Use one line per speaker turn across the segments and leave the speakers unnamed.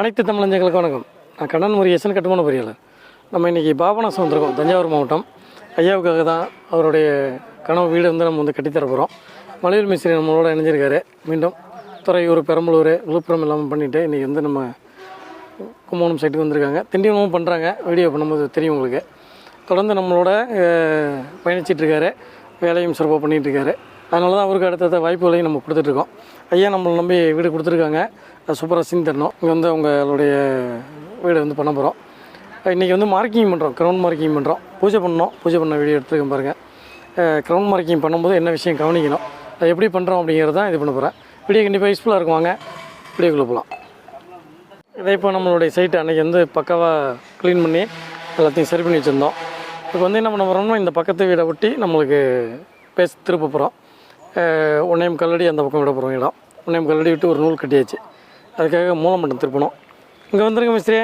அனைத்து தமிழஞ்சங்களுக்கு வணக்கம். நான் கண்ணன் முருகேசன் கட்டுமான பொறியாளர் நம்ம இன்றைக்கி பாபநாசம் வந்திருக்கோம் தஞ்சாவூர் மாவட்டம். ஐயாவுக்காக தான் அவருடைய கனவு வீடு வந்து நம்ம வந்து கட்டித்தர போகிறோம் மலையூர் மிஸ்திரி நம்மளோட இணைஞ்சிருக்காரு. மீண்டும் துறையூர் பெரம்பலூர் விழுப்புரம் இல்லாமல் பண்ணிவிட்டு இன்றைக்கி வந்து நம்ம கும்பகோணம் சைட்டுக்கு வந்திருக்காங்க. திண்டிவனமும் பண்ணுறாங்க வீடியோ பண்ணும்போது தெரியும் உங்களுக்கு. தொடர்ந்து நம்மளோட பயணிச்சிட்ருக்காரு. வேலையும் சிறப்பாக பண்ணிகிட்ருக்காரு அதனால தான் அவருக்கு அடுத்தடுத்த வாய்ப்புகளையும் நம்ம கொடுத்துட்ருக்கோம். ஐயா நம்மளை நம்பி வீடு கொடுத்துருக்காங்க. சூப்பராக சீன் தரணும் இங்கே வந்து அவங்களுடைய வீடை வந்து பண்ண போகிறோம் இன்றைக்கி வந்து மார்க்கிங் பண்ணுறோம் க்ரௌண்ட் மார்க்கிங் பண்ணுறோம் பூஜை பண்ணோம் பூஜை பண்ண வீடியோ எடுத்துருக்கேன் பாருங்கள் க்ரௌண்ட் மார்க்கிங் பண்ணும்போது என்ன விஷயம் கவனிக்கணும். அது எப்படி பண்ணுறோம் அப்படிங்கிறது தான் இது பண்ண போகிறேன் வீடியோ கண்டிப்பாக யூஸ்ஃபுல்லாக இருக்கும் வாங்க. வீடியோக்குள்ளே போகலாம் இதே இப்போ நம்மளுடைய சைட்டு அன்றைக்கி வந்து பக்காவாக க்ளீன் பண்ணி எல்லாத்தையும் சரி பண்ணி வச்சுருந்தோம். இப்போ வந்து என்ன பண்ண போகிறோம்னா இந்த பக்கத்து வீடை ஒட்டி நம்மளுக்கு பேச திருப்ப போகிறோம் ஒன்றையம் கல்லடி அந்த பக்கம் விட போகிறோம் இடம். ஒன்றையம் கல்லடி விட்டு ஒரு நூல் கட்டியாச்சு. அதுக்காக மூலம் மட்டும் திருப்பணும். இங்கே வந்துருங்க மிஸ்திரி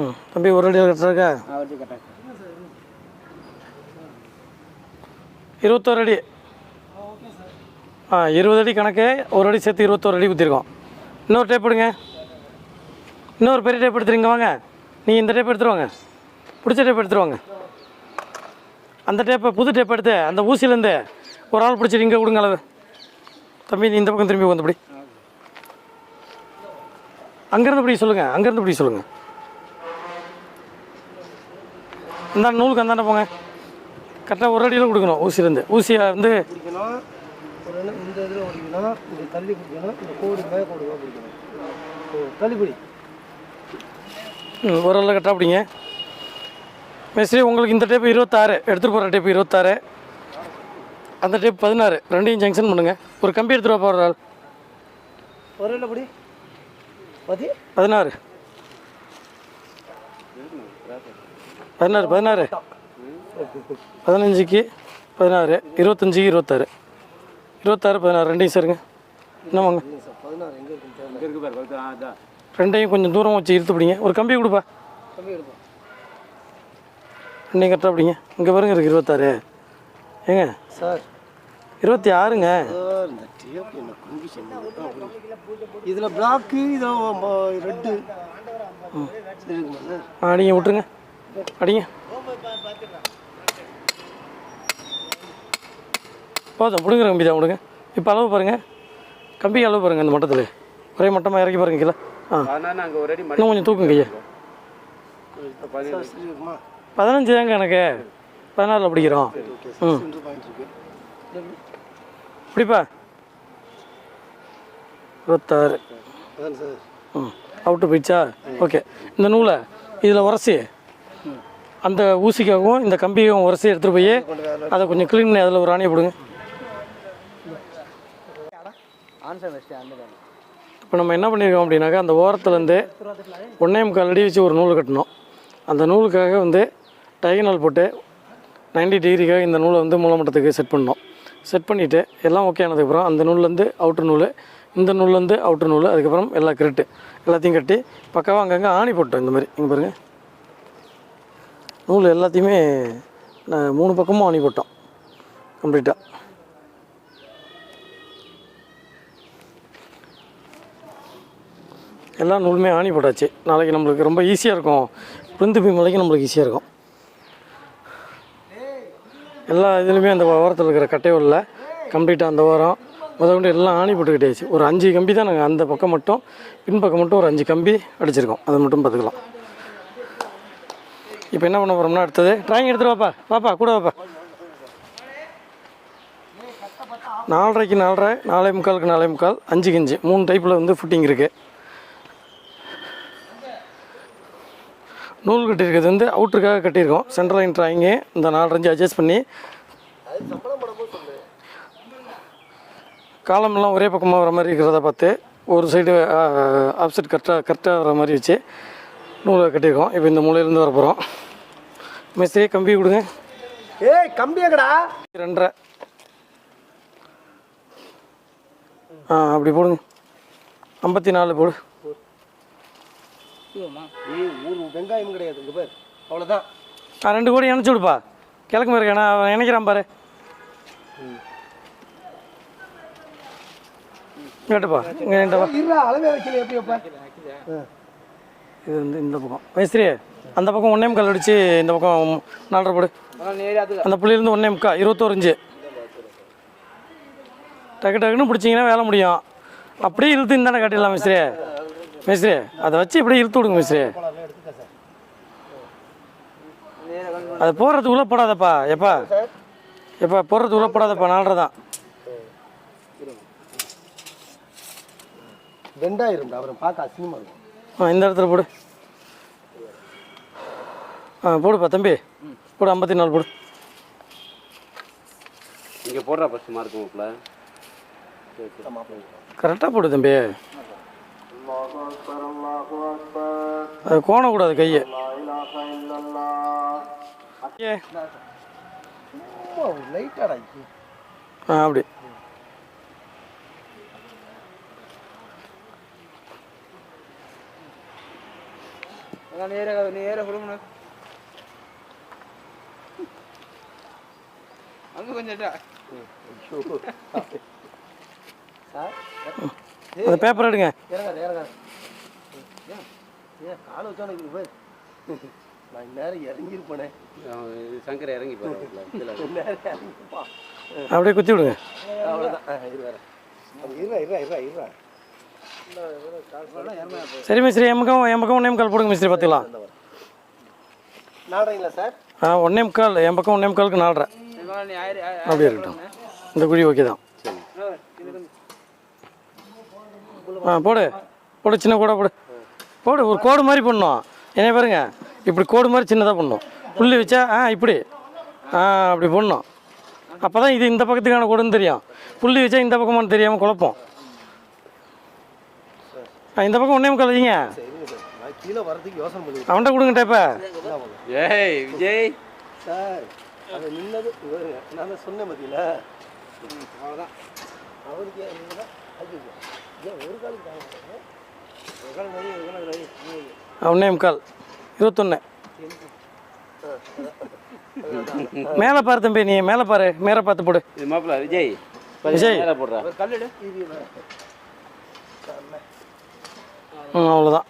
ம் தம்பி ஒரு அடி கட்டுறாக்கா இருபத்தோரு அடி. ஆ இருபது அடி கணக்கு ஒரு அடி சேர்த்து இருபத்தோரு அடி குத்திருக்கோம். இன்னொரு டேப் எடுங்க. இன்னொரு பெரிய டேப் எடுத்துருங்க வாங்க. நீங்கள் இந்த டேப் எடுத்துருவாங்க. பிடிச்ச டேப் எடுத்துருவாங்க. அந்த டேப்பை புது டேப் எடுத்து அந்த ஊசியிலேருந்து ஒரு ஆள் பிடிச்சிட்டு இங்கே கொடுங்க அளவு. தம்பி நீ இந்த பக்கம் திரும்பி வந்து பிடி. அங்கேருந்து பிடி சொல்லுங்கள் அங்கேருந்து பிடி சொல்லுங்கள் இந்த நூலுக்கு அந்தாண்ட போங்க. கரெக்டாக ஒரு அடியில் கொடுக்கணும் ஊசியிலேருந்து ஊசியை வந்து
இந்த இதில் பிடிக்கணும் இந்த தள்ளி பிடிக்கணும் இந்த கோடு மேலே கோடு மேலே பிடிக்கணும் ஓ தள்ளி பிடி
ம், ஒரு ஆள் கரெக்டாக பிடிங்க. மேஸ்திரி உங்களுக்கு இந்த டேப்பு இருபத்தாறு எடுத்துகிட்டு போகிற டேப்பு இருபத்தாறு. அந்த டேப் பதினாறு. ரெண்டையும் ஜங்ஷன் பண்ணுங்கள் ஒரு கம்பி எடுத்துகிட்டு போகிற ஆள்.
ஒரு இல்லை பிடி. பதி.
பதினாறு. பதினாறு பதினாறு. பதினஞ்சுக்கு பதினாறு. இருபத்தஞ்சுக்கு இருபத்தாறு. இருபத்தாறு பதினாறு. ரெண்டையும் சரிங்க.
தெரியல
ரெண்டையும் கொஞ்சம் தூரம் வச்சு இழுத்து பிடிங்க. ஒரு கம்பி கொடுப்பா.
கம்மி எடுப்போம்
ரெண்டையும் கரெக்டாக பிடிங்க. இங்கே பாருங்க இருக்குது இருபத்தாறு. ஏங்க?
சார்.
இருபத்தி ஆறுங்க?
இதில் பிளாக்கு இதில் ரெட்டு.
அடிங்க விட்டுருங்க. அடிங்க. போதும் பிடுங்குற கம்பி தான் விடுங்க. இப்போ அளவு பாருங்கள் கம்பி அளவு பாருங்கள் இந்த மட்டத்தில். ஒரே மட்டமாக இறக்கி பாருங்க கீழே. ஆ. இன்னும் கொஞ்சம் தூக்குங்க ஐயா பதினஞ்சு தாங்க எனக்கு. பதினாறில் படிக்கிறோம். ம்.
சென்டர்
பிடிப்பா? இருபத்தாறு. ம். அவுட்டு போயிடுச்சா? ஓகே இந்த நூலை இதில் உரசி. அந்த ஊசிக்காகவும் இந்த கம்பியும் உரசி எடுத்துகிட்டு போய் அதை கொஞ்சம் க்ளீன் பண்ணி அதில் ஒரு ஆணையை போடுங்க. இப்போ நம்ம என்ன பண்ணியிருக்கோம் அப்படின்னாக்கா அந்த ஓரத்துலேருந்து ஒன்றே முக்கால் அடி வச்சு ஒரு நூல் கட்டணும் அந்த நூலுக்காக வந்து டயகனல் போட்டு 90 டிகிரிக்காக இந்த நூலை வந்து மூலமட்டத்துக்கு செட் பண்ணோம். செட் பண்ணிவிட்டு எல்லாம் ஓகே ஆனதுக்கப்புறம் அந்த நூல்லேருந்து அவுட்ரு நூல் இந்த நூல்லேருந்து அவுட்ரு நூல் அதுக்கப்புறம் எல்லா கிரிட்டு எல்லாத்தையும் கட்டி பக்காவாக அங்கங்கே ஆணி போட்டோம் இந்த மாதிரி. இங்கே பாருங்கள் நூல் எல்லாத்தையுமே நான் மூணு பக்கமும் ஆணி போட்டோம். கம்ப்ளீட்டாக எல்லா நூலுமே ஆணி போட்டாச்சு. நாளைக்கு நம்மளுக்கு ரொம்ப ஈஸியாக இருக்கும். பிரிந்து போய் மலைக்கு நம்மளுக்கு ஈஸியாக இருக்கும். எல்லா இதுலேயுமே அந்த ஓரத்தில் இருக்கிற கட்டையோலில் கம்ப்ளீட்டாக அந்த ஓரம். முதல்கொண்டு எல்லாம் ஆணி போட்டுக்கிட்டேச்சு. ஒரு அஞ்சு கம்பி தான் நாங்கள் அந்த பக்கம் மட்டும் பின்பக்கம் மட்டும் ஒரு அஞ்சு கம்பி அடிச்சிருக்கோம். அதை மட்டும் பார்த்துக்கலாம். இப்போ என்ன பண்ண போகிறோம்னா அடுத்தது ட்ராயிங் எடுத்துகிட்டு வாப்பா. வாப்பா கூட வாப்பா. நாலரைக்கு நாலரை நாலே முக்காலுக்கு நாலே முக்கால் அஞ்சு. கஞ்சி மூணு டைப்பில் வந்து ஃபுட்டிங் இருக்குது நூல் கட்டியிருக்கிறது வந்து அவுட்டருக்காக கட்டியிருக்கோம். சென்ட்ரல் லைன் ட்ராயிங்கு இந்த நாலு அஞ்சு அட்ஜஸ்ட் பண்ணி. காலமெல்லாம் ஒரே பக்கமாக வர மாதிரி இருக்கிறத பார்த்து ஒரு சைடு ஆப்செட் கரெக்டாக கரெக்டாக வர மாதிரி வச்சு நூலை கட்டியிருக்கோம். இப்போ இந்த மூலையிலேருந்து வர போகிறோம் மிஸ்திரி கம்பி கொடுங்க.
ஏய் கம்பி எங்கடா?
ரெண்டரை. ஆ அப்படி போடுங்க. ஐம்பத்தி நாலு போடு.
ஏய் ஒரு வெங்காயம் கிடையாது. இங்கே பேர். அவ்வளோதான்
ஆ ரெண்டு கோடி இணைச்சி விடுப்பா. கிழக்கு இருக்கேன் அவன் இணைக்கிறான் பாரு. கேட்டுப்பா
அளவே வைக்கல எப்படி.
இது வந்து இந்த பக்கம். மேஸ்திரி அந்த பக்கம் ஒன்றே முக்கால் அடிச்சு இந்த பக்கம் நாலரை போடு. அந்த புள்ளியிலேருந்து ஒன்றே முக்கால் இருபத்தோரு இன்ச்சு. டக்கு டக்குன்னு பிடிச்சிங்கன்னா வேலை முடியும். அப்படியே இழுத்து இந்தாண்ட காட்டிடலாம் மேஸ்திரி மேஸ்திரி அதை வச்சு இப்படியே இழுத்து விடுங்க மேஸ்திரி அது போடுறதுக்குள்ளே போடாதப்பா எப்பா? எப்பா போடுறதுக்குள்ளே போடாதப்பா நாலரை தான்.
ரெண்டாயிரம் அப்புறம் பார்க்க அசிங்கமா இருக்கும்.
ஆ இந்த இடத்துல போடு. ஆ போடுப்பா தம்பி. போடு ஐம்பத்தி நாலு போடு.
இங்கே போடுறா மார்க் மாப்பிள்ள
கரெக்டாக போடு தம்பி. அது கோணக்கூடாது கையை. ஏ. ஆ அப்படி.
அங்கே கொஞ்சம்
சார்
அந்த பேப்பர் எடுங்க.
காலை நான் இந்நேரம் இறங்கியிருப்பேனே.
சங்கர் இறங்கி
அப்படியே குத்தி விடுங்க. சரி மிஸ்திரி என் பக்கம் என் பக்கம் ஒன்றே முக்கால் போடுங்க மிஸ்திரி பார்த்துக்கலாம். ஆ ஒன்றே முக்கால் என் பக்கம் ஒன்றே முக்காலுக்கு நாலரை அப்படியே இருக்கட்டும். இந்த குழி ஓகே தான். ஆ போடு. போடு சின்ன கூட போடு. போடு ஒரு கோடு மாதிரி பண்ணணும் என்ன பாருங்க. இப்படி கோடு மாதிரி சின்னதாக பண்ணணும் புள்ளி வச்சா ஆ இப்படி. ஆ அப்படி பண்ணணும் அப்போ தான் இது இந்த பக்கத்துக்கான கோடுன்னு தெரியும். புள்ளி வச்சா இந்த பக்கமானு தெரியாமல் குழப்பம். ஆ இந்த பக்கம் ஒன்றே
பண்ணி
அவன்கிட்ட கொடுங்க டேப்பா
ஏய் விஜய்.
சார் அது நின்னது நான் சொன்னேன் பார்த்தீங்களா அவருக்கு ஏன் நீங்க தான் ஐயோ ஏன் ஒரு காலுக்கு தாங்க மாட்டீங்க? ஒரு கால் நிறைய ஒரு கால் நிறைய
ஒன்றே முக்கால் இருபத்தொன்று மேலே பாரு தம்பி நீ மேலே பாரு. மேலே பார்த்து போடு.
இது மாப்பிள்ள விஜய்.
விஜய்.
போடுறா.
ம் அவ்வளோதான்.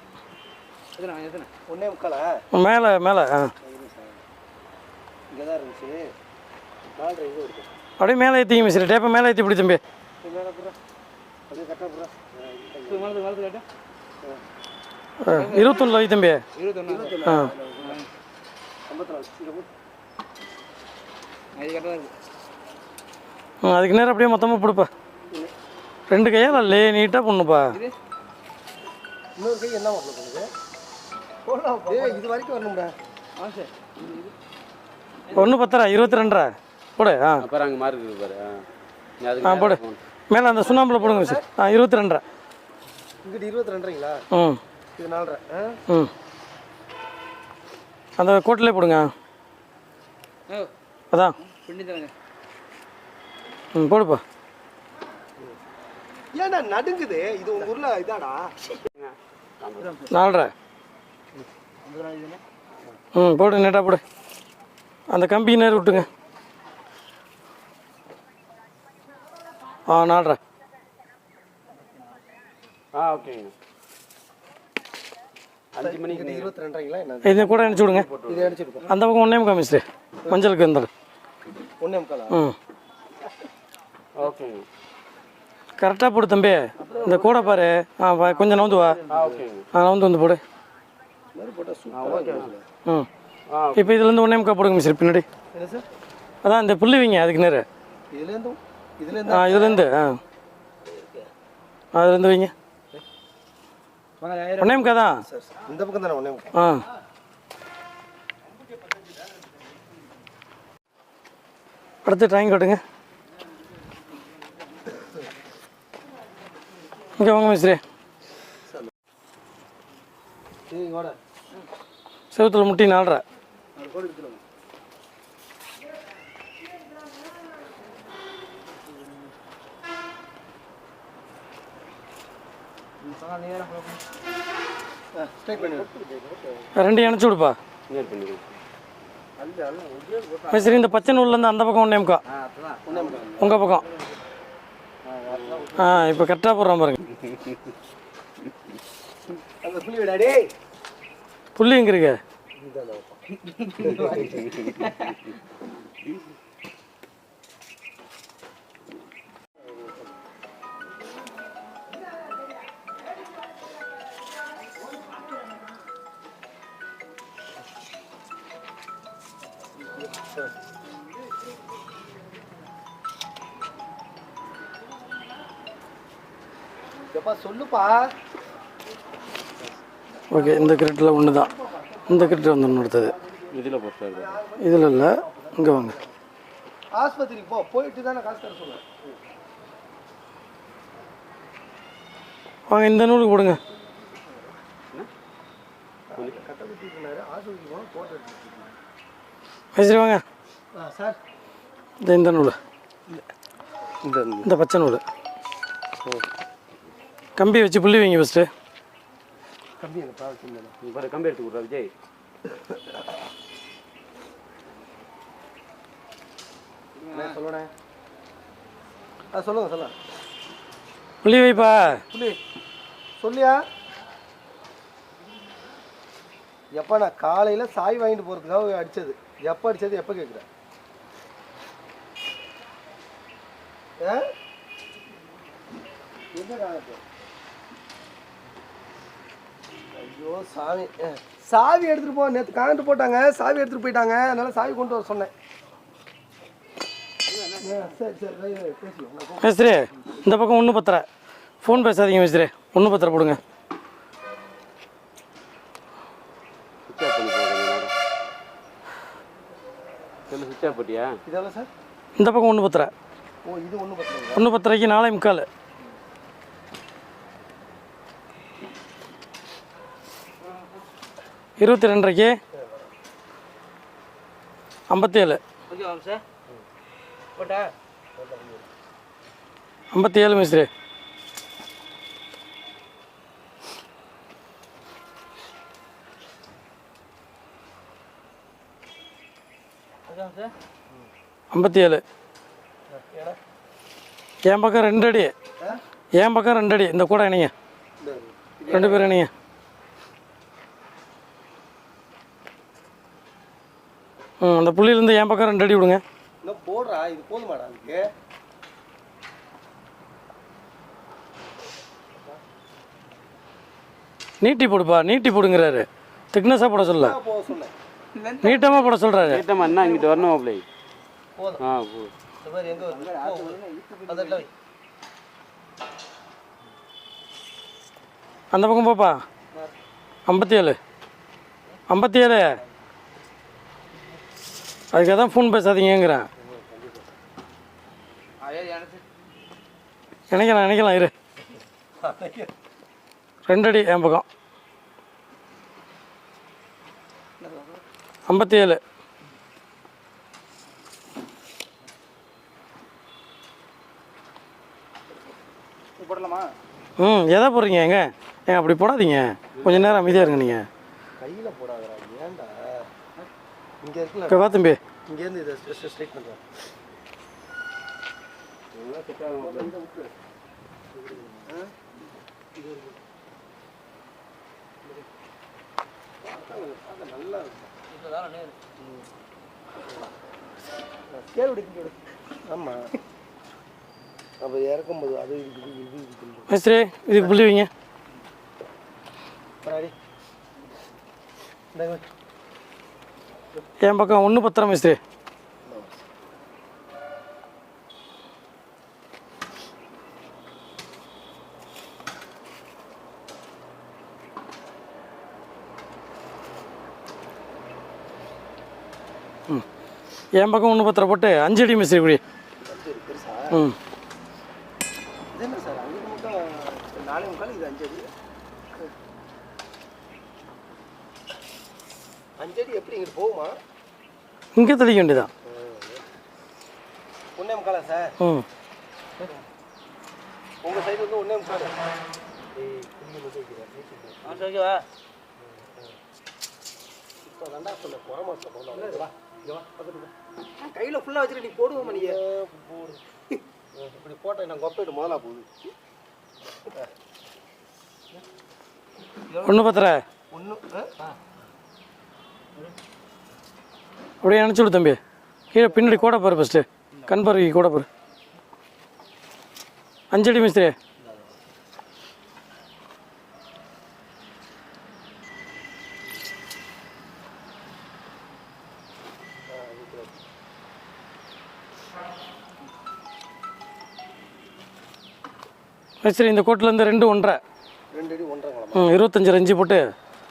மேலே மேலே ஆ. அப்படியே மேலே ஏற்றிங்க மிஸ்ரி டேப்பை மேலே ஏற்றி பிடி தம்பி
இது மேலே புறா அப்படியே கரெக்டாக புறா
ஆ, இருபத்தொன்னுல வை தம்பி. ஆ. அதுக்கு நேரம் அப்படியே மொத்தமாக கொடுப்பா ரெண்டு கையால் லே நீட்டாக பண்ணுப்பா
இன்னொரு கை என்ன மாப்பிள்ள பண்ணுது போடலாம் ஏய் இது வரைக்கும் வரணும்டா
ஒன்று பத்தரா இருபத்தி ரெண்டரா போடு ஆ.
மார்க் பாரு ஆ.
போடு. மேலே அந்த சுண்ணாம்பில் போடுங்க மிஸ்ரி ஆ இருபத்தி ரெண்டரை
இங்கிட்டு இருபத்தி ரெண்டுறீங்களா
ம்.
இது நாலரை ஆ?
ம். அந்த கோட்டிலே போடுங்க. அதான். ம் போடுப்பா.
ஏன்டா நடுங்குது? இது உங்க ஊர்ல இதாடா?
நாலரை. ம் போடு நேட்டாக போடு. அந்த கம்பி நேரம் விட்டுங்க. ஆ நாலரை.
ஆ ஓகேங்க. அஞ்சு மணிக்கு
இது இருபத்தி
கூட அனுப்பிச்சி விடுங்க.
இதை
அந்த பக்கம் ஒன்றே முக்கா மிஸ்டர் மஞ்சளுக்கு இருந்தாலும்
ஒன்னே முக்காலா?
ம்.
ஓகேங்க
கரெக்டாக போடு தம்பி. இந்த கூட பாரு. ஆ கொஞ்சம் நவுந்து வா.
ஆ
நவுந்து வந்து போடு. ம். இப்போ இதுலேருந்து ஒன்றே முக்கா போடுங்க மிஸ்டர் பின்னாடி. அதான் இந்த புள்ளி வைங்க அதுக்கு நேரம்
இதுலேருந்தும் இதுலேருந்து
ஆ இதுலேருந்து ஆ. அதுலேருந்து வைங்க. தான்
சார் இந்த பக்கம் தானே ஒன்னே முக்கால்
ஆ. அடுத்து ட்ராயிங் காட்டுங்க. இங்கே வாங்க மிஸ்ரே செவத்தில் முட்டி நாலரை.
ரெண்டு கோடி
ரெண்டையும் விடுப்பா.
சரி
மிஸ்ரி இந்த பச்சை நூல்லேருந்து அந்த பக்கம்
ஒன்றேமுக்கா
உங்கள் பக்கம். ஆ இப்போ கரெக்டாக போடுறான் பாருங்க.
புள்ளி விடா
இருக்கு?
சொல்லுப்பா.
ஓகே இந்த கிரெட்டில் ஒன்று தான் இந்த கிரெட்டு வந்து ஒன்று எடுத்தது
இதில் போஸ்டாரு
இதில் இல்லை இங்கே வாங்க.
ஆஸ்பத்திரிக்கு போ போயிட்டு தானே காசு தர சொல்லுவேன்
வாங்க இந்த நூலுக்கு போடுங்க. மேஸ்திரி வாங்க.
சார்.
இந்த இந்த நூல்.
இந்த
இந்த பச்சை நூல். கம்பி வச்சு புள்ளி வைங்க ஃபஸ்ட்டு
கம்பி எனக்கு
கம்பி எடுத்து கொடுறா விஜய்.
சொல்லுண்ணே ஆ சொல்லுங்க சொல்லுங்க.
புள்ளி வைப்பா.
புள்ளி சொல்லியா? எப்போ நான் காலையில் சாய் வாங்கிட்டு போகிறதுக்காக அடித்தது எப்போ அடித்தது எப்போ கேட்குறேன் ஆ? என்னடா இது? ஐயோ சாமி. சாவி எடுத்துகிட்டு போ நேற்று காண்டு போட்டாங்க சாவி எடுத்துகிட்டு போயிட்டாங்க அதனால சாவி கொண்டு வர சொன்னேன்.
மேஸ்திரி இந்த பக்கம் ஒன்று பத்தரை ஃபோன் பேசாதீங்க மேஸ்திரி ஒன்று பத்தரை போடுங்க. இந்த பக்கம் ஒன்று பத்தரை ஒன்று பத்தரைக்கு நாலே முக்கால். இருபத்தி ரெண்டரைக்கு
சார். போட்டா?
ஐம்பத்தி ஏழு மிஸ்திரி ஐம்பத்தி ஏழு என் பக்கம் ரெண்டு அடி. என் பக்கம் ரெண்டு அடி. இந்த கூட இணைங்க. ரெண்டு பேரும் இணைங்க. அந்த புள்ளியிலேருந்து என் பக்கம் ரெண்டு அடி விடுங்க.
இன்னும் போடுறா இது போதுமாடா அதுக்கு.
நீட்டி போடுப்பா நீட்டி போடுங்கிறாரு. திக்னஸாக போட சொல்ல. நீட்டமாக போட சொல்கிறாரு
கேட்டமா என்ன இங்கிட்டு வரணும்
போதும்.
ஆ
அந்த பக்கம் போப்பா. ஐம்பத்தி ஏழு ஐம்பத்தி ஏழு அதுக்காக தான் ஃபோன் பேசாதீங்கிறேன் நினைக்கலாம் நினைக்கலாம் இரு. ரெண்டடி என் பக்கம். ஐம்பத்தி ஏழு
போடலாமா
ம் எதை போடுறீங்க எங்க? ஏங்க அப்படி போடாதீங்க. கொஞ்சம் நேரம் அமைதியாக இருங்க நீங்கள்
கையில் போடாதடா ஏன்டா? இங்கே இருக்குல்ல.
இப்போ வா தம்பி.
இங்கேருந்து இதை ஸ்ட்ரைட் பண்ணுறேன். ஆமாம் அப்போ இறக்கும்போது அது
மேஸ்திரி இதுக்கு புள்ளி வைங்க. என் பக்கம் ஒன்று பத்திரம் மிஸ்திரி ம். என் பக்கம் ஒன்று பத்திரம் போட்டு அஞ்சு அடி மிஸ்திரி குடி ம்.
இது என்ன சார்? அஞ்சு முக்கால் நாலு முக்கால் இது அஞ்சு அடி. அஞ்சடி எப்படி இங்கிட்டு போகுமா?
இங்கே தெளிக்க வேண்டியதான்
ஒன்றே முக்காலா சார்?
ம்.
உங்கள் சைடு வந்து ஒன்றே முக்கால். ஓகேவா இப்போ ரெண்டா சொல்ல குறை மாசம் போகலாம் வா இங்கே கையில் ஃபுல்லாக வச்சுட்டு நீ போடுவோமா நீ? போடு. இப்படி போட்டால் நான் கொப்பைட்டு முதலா போகுது?
ஒன்று பத்தரை
ஒன்று
அப்படியே நினச்சி விடு தம்பி. கீழே பின்னாடி கூட பாரு ஃபஸ்ட்டு கண் பார்வைக்கு கூட பாரு. அஞ்சடி மிஸ்திரி. மிஸ்திரி இந்த ரெண்டு ஒன்றரை.
ரெண்டு ஒன்றரை
ம் இருபத்தஞ்சி ரஞ்சி போட்டு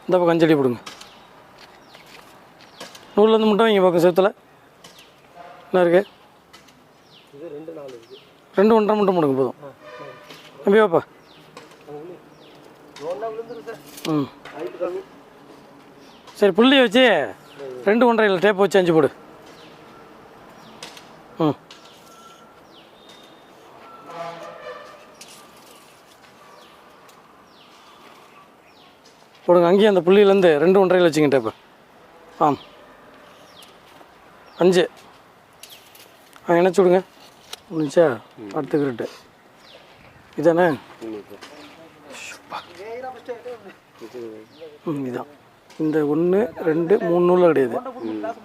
இந்த பக்கம் அஞ்சடி போடுங்க. நூல்லேருந்து மட்டும் இங்கே பக்கம் செவத்தில். என்ன இருக்கு?
ரெண்டு இருக்குது
ரெண்டு ஒன்றரை மட்டும் போடுங்க போதும். நம்பி வாப்பா. ம். சரி புள்ளி வச்சு ரெண்டு ஒன்றரை இல்லை டேப் வச்சு அஞ்சு போடு. ம். போடுங்க அங்கேயும் அந்த புள்ளியிலேருந்து ரெண்டு ஒன்றரையில் வச்சுங்க டேப்பு ஆம். அஞ்சு. ஆ இணைச்சி விடுங்க. முடிஞ்சா அடுத்த கிரிட்டு. இதானே? ம் இதான். இந்த ஒன்று ரெண்டு மூணு நூலில் கிடையாது.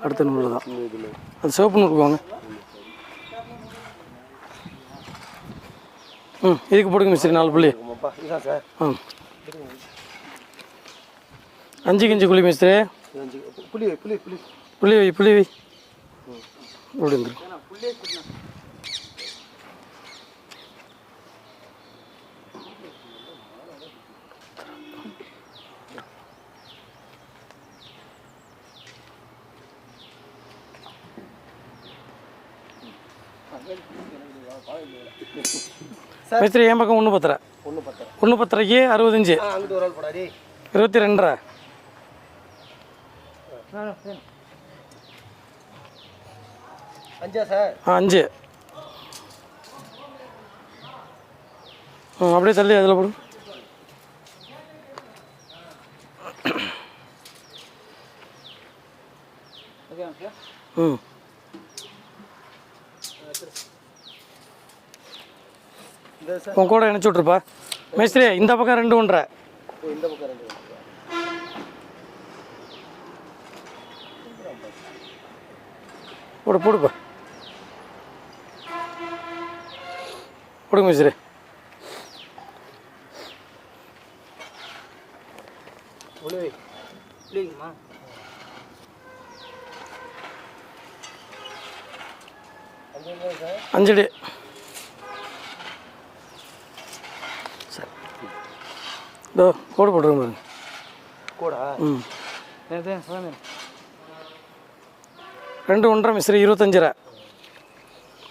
அடுத்த நூலில் தான். அது சிவப்பு நூல் வாங்க ம் இதுக்கு போடுங்க மிஸ்திரி நாலு புள்ளி. ஆ அஞ்சு கிஞ்சி குழி மிஸ்திரி
புளி புளி புளி
புள்ளி வை புள்ளி வை. அப்படி வந்துடும் மிஸ்திரி என் பக்கம் ஒன்று பத்தரை
ஒன்று பத்தரை
ஒன்று பத்தரைக்கு அறுபத்தஞ்சு இருபத்தி ரெண்டரை
அஞ்சா
ஆ அப்படியே தள்ளி அதில் போடு. ம். உன் கூட இணைச்சி விட்ருப்பா மேஸ்திரி இந்த பக்கம் ரெண்டு ஒன்றரை.
இந்த பக்கம் ரெண்டு
போடு போடுப்பா.
எங்க சார்
அஞ்சடி. சரி. இதோ கோடு போட்டுருங்க பாருங்க.
கூடா?
ம். ரெண்டு ஒன்றரை மிஸ்திரி இருபத்தஞ்சரை.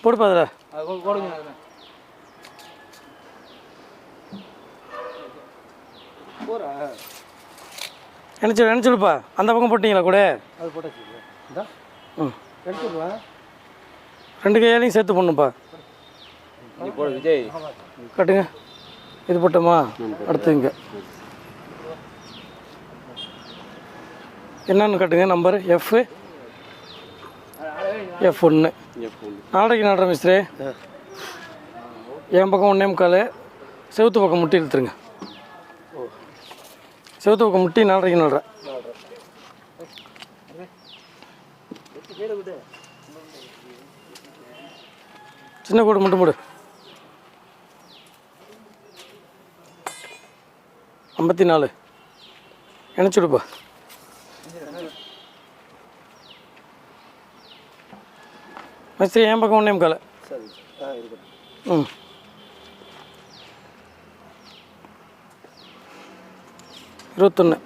போடுப்பா அதில்.
போறா.
நினச்சி நினச்சிடுப்பா அந்த பக்கம் போட்டிங்களா கூட?
அது போட்டாச்சு.
ம். ரெண்டு கையாலையும் சேர்த்து போடணும்ப்பா.
நீ போடு விஜய்.
கட்டுங்க. இது போட்டோமா? அடுத்து இங்கே. என்னன்னு கட்டுங்க நம்பர். எஃப் எஃப் ஒன்று நாளைக்கு நடுற மிஸ்திரி என் பக்கம் ஒன்றே முக்கால். செவுத்து பக்கம் முட்டி இழுத்துருங்க. செவுத்து பக்கம் முட்டி நாளைக்கு நடுறேன் சின்ன கூடு மட்டும் போடு. ஐம்பத்தி நாலு. இணைச்சுடுப்பா மிஸ்திரி என் பக்கம் ஒன்றே
இருக்கட்டும்.
ம். இருபத்தொன்று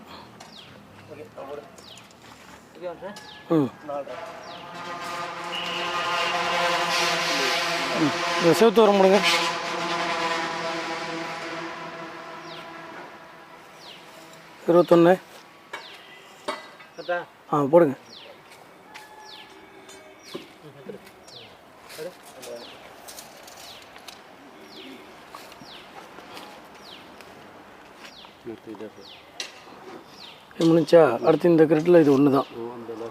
ம். செவுத்து வர முடியுங்க. இருபத்தொன்று ஆ போடுங்க. இது முடிஞ்சா அடுத்து இந்த கிரெட்டில் இது ஒன்று தான்.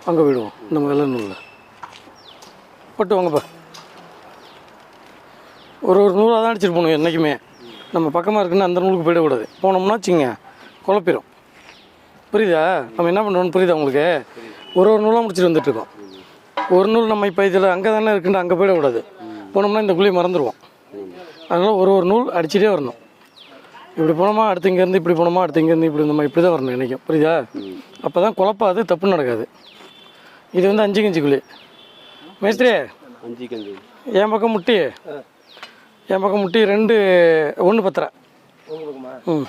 அங்கே போயிடுவோம் இந்த வெள்ளை நூலில். போட்டு வாங்கப்பா ஒரு ஒரு நூலாக தான் அடிச்சிட்டு போகணும் என்றைக்குமே நம்ம பக்கமாக இருக்குன்னு அந்த நூலுக்கு போயிடக்கூடாது. போனோம்னா வச்சுங்க குழப்பிடும் புரியுதா? நம்ம என்ன பண்ணுறோம்னு புரியுதா உங்களுக்கு? ஒரு ஒரு நூலாக முடிச்சுட்டு வந்துட்டுருக்கோம் ஒரு நூல் நம்ம இப்போ இதில் அங்கே தானே இருக்குன்னு அங்கே போயிடக்கூடாது. போனோம்னா இந்த குழியை மறந்துடுவோம். அதனால் ஒரு ஒரு நூல் அடிச்சுட்டே வரணும். இப்படி போனோமா அடுத்து இங்கேருந்து இப்படி போனோமா அடுத்து இங்கேருந்து இப்படி மாதிரி இப்படி தான் வரணும் என்றைக்கும் புரியுதா? அப்போ தான் குழப்பாது தப்பு நடக்காது. இது வந்து அஞ்சு கஞ்சி குழி. மேஸ்திரி
அஞ்சு கஞ்சி.
என் பக்கம் முட்டி. என் பக்கம் முட்டி ரெண்டு ஒன்று பத்தரை.
உங்க பக்கமா
ம்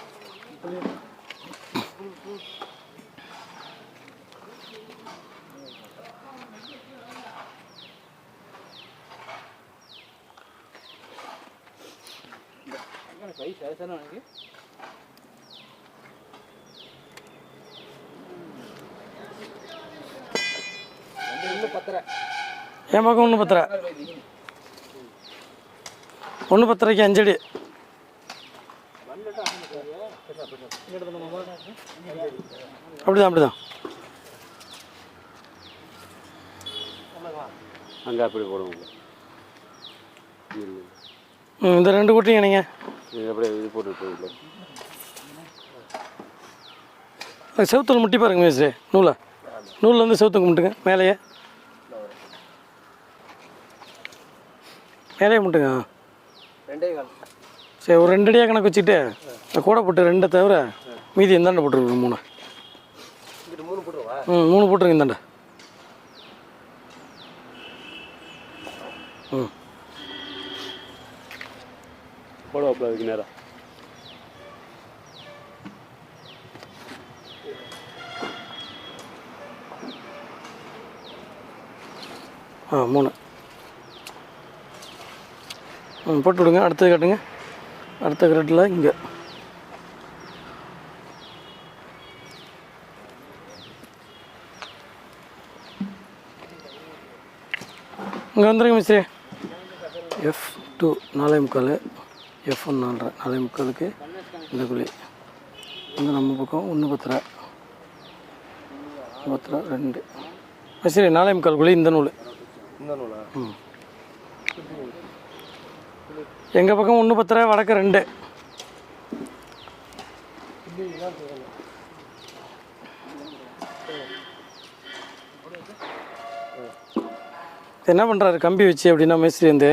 என் பக்கம் ஒன்று பத்தரை. ஒன்று பத்தரைக்கு அஞ்சடி. அப்படிதான் அப்படிதான்.
அங்கே அப்படி போடுவோம்
இந்த ரெண்டு கூட்டையும் இணைங்க.
அப்படியே இது போட்டு
செவுத்துல முட்டி பாருங்க மேஸ்ரே நூலை. நூலில் வந்து செவுத்துக்கு முட்டுங்க மேலேயே. மேலேயே முட்டுங்க ஆ.
ரெண்டே கால்.
சரி ஒரு ரெண்டு அடியாக கணக்கு வச்சுட்டு கூடை போட்டு ரெண்டை தவிர மீதி இந்தாண்ட போட்டுருங்க மூணு.
இங்கிட்டு மூணு போட்டுருவா?
ம் மூணு போட்டுருங்க இந்தாண்ட. ம்.
போடுவாப்பில் அதுக்கு நேரம்
ஆ மூணு. போட்டு விடுங்க. அடுத்தது காட்டுங்க. அடுத்த கிரெட்டில் இங்கே. இங்கே வந்துருங்க மிஸ்ரே. எஃப் டூ நாலே முக்கால். எஃப் ஒன் நாலரை. நாலே முக்காலுக்கு இந்த குழி. இந்த நம்ம பக்கம் ஒன்று பத்தரை. பத்தரை ரெண்டு. மிஸ்ரே நாலே முக்கால் குழி இந்த நூல்.
இந்த நூலா?
எங்கள் பக்கம் ஒன்று பத்தரை வடக்கு ரெண்டு. என்ன பண்ணுறாரு கம்பி வச்சு அப்படின்னா மேஸ்திரி வந்து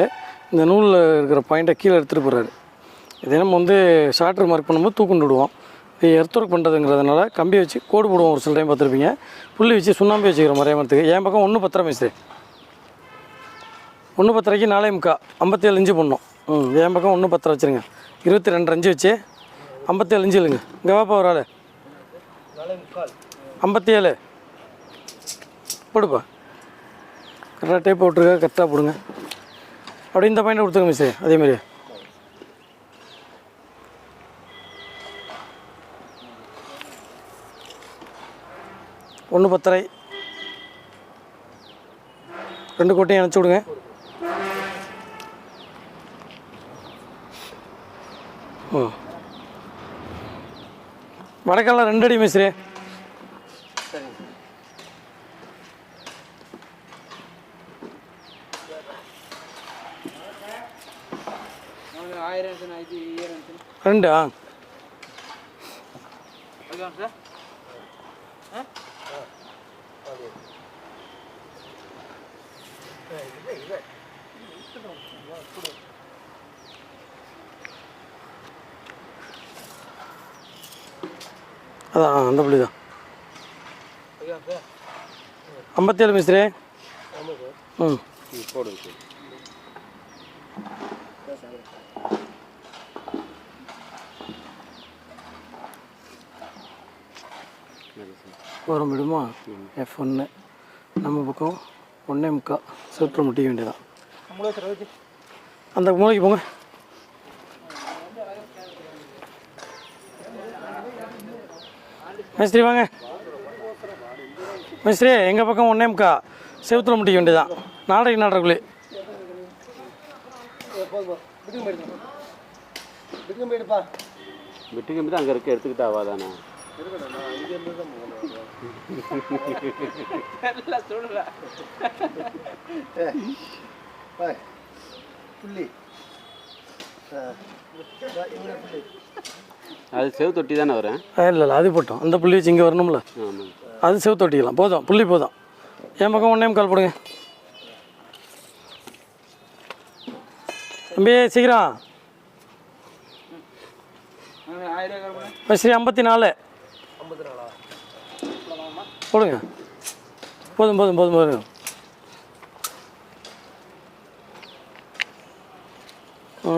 இந்த நூலில் இருக்கிற பாயிண்ட்டை கீழே எடுத்துகிட்டு போகிறாரு இதே நம்ம வந்து ஷார்ட்ரு மார்க் பண்ணும்போது தூக்குண்டு விடுவோம். இது எர்த் ஒர்க் பண்ணுறதுங்கிறதுனால கம்பி வச்சு கோடு போடுவோம் ஒரு சில டைம் பார்த்துருப்பீங்க. புள்ளி வச்சு சுண்ணாம்பி வச்சுக்கிறோம் மறையாமத்துக்கு என் பக்கம் ஒன்று பத்திரம் மேஸ்திரி. ஒன்று பத்திரைக்கு நாலே முக்கா. ஐம்பத்தேழு இன்ச்சு பண்ணோம் ம் என் பக்கம் ஒன்று பத்தரை வச்சுருங்க. இருபத்தி ரெண்டு அஞ்சு வச்சு ஐம்பத்தேழு அஞ்சு இல்லைங்க. இங்கே வாப்பா ஒரு ஆள்.
ஐம்பத்தி ஏழு
ஐம்பத்தேழு. போடுப்பா. கரெக்டாக டேப் போட்டுருக்க கரெக்டாக போடுங்க. அப்படி இந்த பாயிண்ட் கொடுத்துருங்க மிஸ்ஸு. அதேமாரி ஒன்று பத்தரை. ரெண்டு கோட்டையும் அனுப்பிச்சி விடுங்க. வடக்கெல்லாம் ரெண்டு அடி மிஸ்ரே. ரெண்டு ஆ அதான் அந்த புள்ளி தான் ஐம்பத்தேழு மிஸ்ரே.
ஆமாம்
ம்.
போடுங்க
வரும் விடுமா? எஃப் ஒன்று நம்ம பக்கம் ஒன்றே முக்கா. சூத்திரம் முட்டிக்க வேண்டியதான் அந்த மூளைக்கு போங்க. மேஸ்திரி வாங்க. மேஸ்திரி எங்கள் பக்கம் ஒன்றே முக்கா செவுத்துல முட்டிக்க வேண்டியதான்
பிடிக்கும் போயிடுப்பா
வெட்டு கம்பி தான் அங்கே இருக்க எடுத்துக்கிட்டா ஆவாதானே
பாய். புள்ளி.
அது செவு தொட்டி தானே வரேன்
இல்லை இல்லை அது போட்டோம். அந்த புள்ளி வச்சு இங்கே வரணும்ல. அது செவுத்து ஒட்டிக்கலாம் போதும் புள்ளி போதும். என் பக்கம் ஒன்றே கால் போடுங்க. தம்பி சீக்கிரம். ஸ்ரீ ஐம்பத்தி நாலா போடுங்க. போதும் போதும் போதும் போதும்.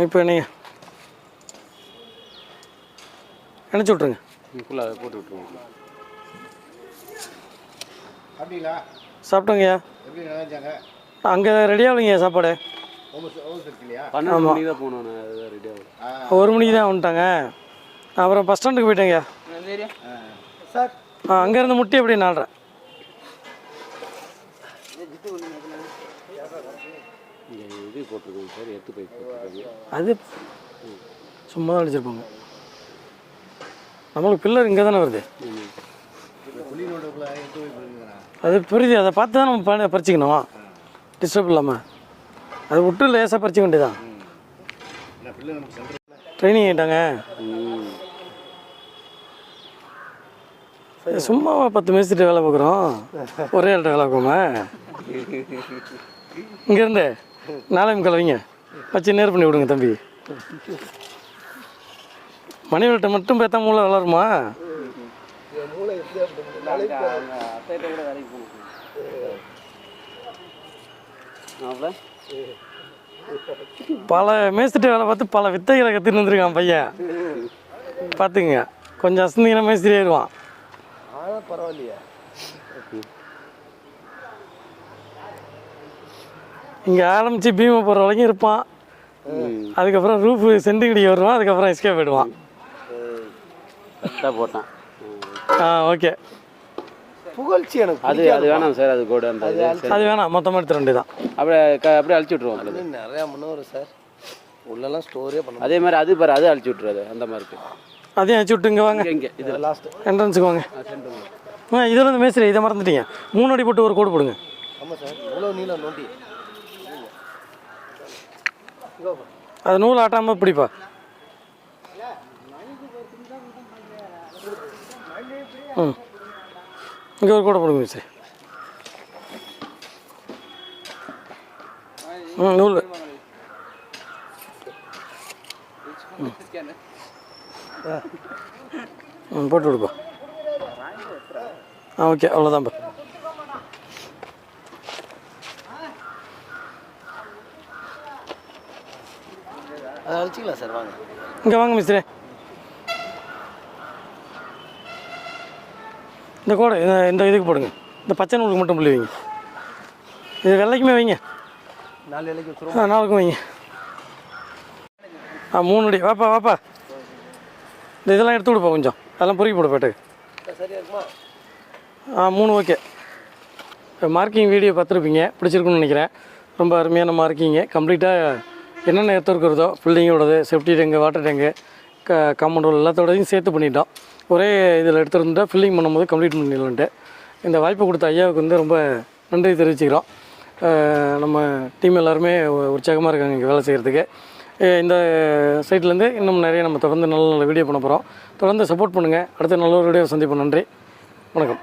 இப்போ நீங்கள் நினச்சி விட்ருங்க
ஃபுல்லாக போட்டு விட்ருவோம்
அப்படிங்களா
சாப்பிட்டோங்கய்யா.
எப்படி நினைச்சாங்க
அங்கே சாப்பாடு.
ஹோம்ஸ் இருக்கு இல்லையா?
பன்னெண்டு மணிக்கு தான் ரெடி ஆகும்
ஒரு மணிக்கு தான் வந்துட்டாங்க. அப்புறம் பஸ் ஸ்டாண்டுக்கு போயிட்டேங்க
சார்.
ஆ அங்கேருந்து முட்டி எப்படி நாடுறேன்
இது போட்டிருக்கோங்க சார் எத்து பைப் போட்டிருக்காங்க.
அது சும்மா தான் அடிச்சிருப்பாங்க. நம்மளுக்கு பில்லர் இங்கே தானே வருது. அது புரியுது. அதை பார்த்து தான் நம்ம ப- பறிச்சுக்கணும்? டிஸ்டர்ப் இல்லாமல் அது விட்டு லேசாக பறிச்சிக்க வேண்டியதான் ட்ரைனிங் ஆகிட்டாங்க
சும்மா
சும்மாவா பத்து மேய்ச்சிட்டு வேலை பார்க்குறோம். ஒரே ஆள்கிட்ட வேலை பார்க்காம இங்கேருந்து நாளையும் கிளவிங்க வச்சு நேர் பண்ணி விடுங்க தம்பி. மணிவெட்டை மட்டும் பேத்தா மூளை வளருமா? பல மேய்ச்சிட்டு வேலை பார்த்து பல வித்தைகளை கற்றுன்னு வந்திருக்கான் பையன். பார்த்துங்க கொஞ்சம் அசந்திங்கன்னா ஏறுவான்
ஆனால் பரவாயில்லையா
இங்கே ஆரம்பித்து பீமை போகிற வரைக்கும் இருப்பான். அதுக்கப்புறம் ரூஃபு சென்டிகிடி வருவான் அதுக்கப்புறம் எஸ்கேப் போயிடுவான்
கரெக்டாக போட்டான்.
ஆ ஓகே.
புகழ்ச்சி எனக்கு
அது அது வேணாம் சார் அது கூட அந்த.
அது வேணாம் மொத்தமாக எடுத்துட வேண்டியதான்
அப்படியே க அப்படியே அழிச்சு விட்ருவோம்
நிறையா முன்னோர் சார். உள்ளெல்லாம் ஸ்டோரே பண்ண
அதே மாதிரி அது பாரு அது அழிச்சு விட்ருவாது அந்த மாதிரி இருக்கு.
அதையும் வச்சு விட்டு இங்கே வாங்க.
இங்கே இங்கே இது
லாஸ்ட்டு
என்ட்ரன்ஸுக்கு வாங்க. ஆ இதில் வந்து மேஸ்திரி இதை மறந்துட்டீங்க. மூணு அடி போட்டு ஒரு கோடு போடுங்க.
ஆமாம் சார் இவ்வளோ நீளம் நோண்டி.
அது நூல் ஆட்டாமல் பிடிப்பா. ம். இங்கே ஒரு கோடை போடுங்க மேஸ்திரி ம் நூல் ம். போட்டு விடுப்பா ஆ ஓகே அவ்வளோதான்ப்பா
அதை அழைச்சிக்கலாம் சார் வாங்க.
இங்கே வாங்க மிஸ்திரி இந்த கோடை இந்த இதுக்கு போடுங்க. இந்த பச்சை நூலுக்கு மட்டும் புள்ளி வைங்க. இது வெள்ளைக்குமே வைங்க.
நாலு இலைக்கு
ஆ நாளுக்கும் வைங்க. ஆ மூணு அடி. வாப்பா வாப்பா. இந்த இதெல்லாம் எடுத்து விடுப்பா கொஞ்சம். அதெல்லாம் பொறுக்கி போடு பேட்டுக்கு. ஆ மூணு ஓகே. மார்க்கிங் வீடியோ பார்த்துருப்பீங்க. பிடிச்சிருக்குன்னு நினைக்கிறேன். ரொம்ப அருமையான மார்க்கிங்க கம்ப்ளீட்டாக என்னென்ன எடுத்து இருக்கிறதோ பில்டிங்கோடது செப்டி டேங்கு வாட்டர் டேங்கு க காம்பவுண்ட் எல்லாத்தோடையும் சேர்த்து பண்ணிட்டோம். ஒரே இதில் எடுத்துருந்தா ஃபில்லிங் பண்ணும்போது கம்ப்ளீட் பண்ணிடலான்ட்டு. இந்த வாய்ப்பு கொடுத்த ஐயாவுக்கு வந்து ரொம்ப நன்றி தெரிவிச்சுக்கிறோம். நம்ம டீம் எல்லாருமே உற்சாகமாக இருக்காங்க இங்கே வேலை செய்கிறதுக்கு இந்த சைட்லேருந்து இன்னும் நிறைய நம்ம தொடர்ந்து நல்ல நல்ல வீடியோ பண்ண போகிறோம் தொடர்ந்து சப்போர்ட் பண்ணுங்கள் அடுத்த நல்ல ஒரு வீடியோ சந்திப்போம். நன்றி. வணக்கம்.